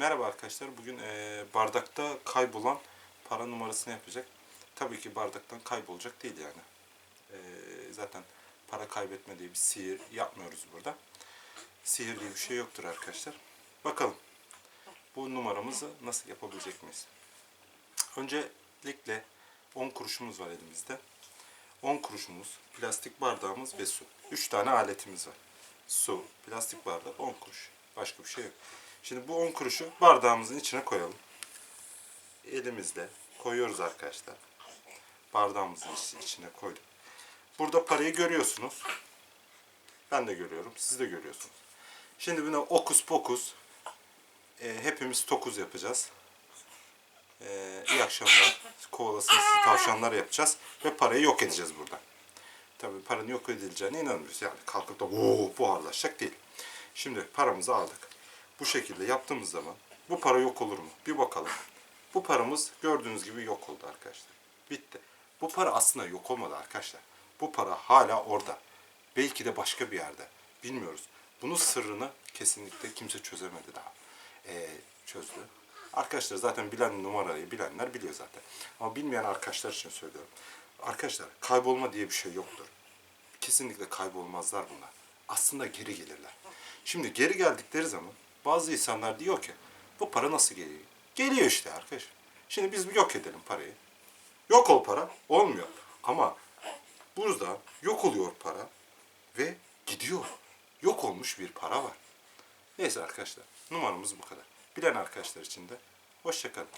Merhaba arkadaşlar. Bugün eee, bardakta kaybolan para numarasını yapacak. Tabii ki bardaktan kaybolacak değil yani. Eee, zaten para kaybetme diye bir sihir yapmıyoruz burada. Sihir diye bir şey yoktur arkadaşlar. Bakalım bu numaramızı nasıl yapabilecek miyiz? Öncelikle 10 kuruşumuz var elimizde. 10 kuruşumuz, plastik bardağımız ve su. 3 tane aletimiz var. Su, plastik bardak, 10 kuruş. Başka bir şey yok. Şimdi bu 10 kuruşu bardağımızın içine koyalım. Elimizle koyuyoruz arkadaşlar. Bardağımızın içi- içine koyduk. Burada parayı görüyorsunuz. Ben de görüyorum, siz de görüyorsunuz. Şimdi buna okus pokus e, hepimiz tokuz yapacağız. E, iyi akşamlar. Kovalasın tavşanlar yapacağız. Ve parayı yok edeceğiz burada. Tabii paranın yok edileceğine inanmıyoruz. Yani kalkıp da "Oo, buharlaşacak değil. Şimdi paramızı aldık. Bu şekilde yaptığımız zaman bu para yok olur mu? Bir bakalım. Bu paramız gördüğünüz gibi yok oldu arkadaşlar. Bitti. Bu para aslında yok olmadı arkadaşlar. Bu para hala orada. Belki de başka bir yerde. Bilmiyoruz. Bunun sırrını kesinlikle kimse çözemedi daha. Ee, çözdü. Arkadaşlar zaten bilen numarayı bilenler biliyor zaten. Ama bilmeyen arkadaşlar için söylüyorum. Arkadaşlar kaybolma diye bir şey yoktur. Kesinlikle kaybolmazlar bunlar. Aslında geri gelirler. Şimdi geri geldikleri zaman bazı insanlar diyor ki bu para nasıl geliyor? Geliyor işte arkadaş. Şimdi biz yok edelim parayı. Yok ol para. Olmuyor. Ama burada yok oluyor para ve gidiyor. Yok olmuş bir para var. Neyse arkadaşlar numaramız bu kadar. Bilen arkadaşlar için de hoşçakalın.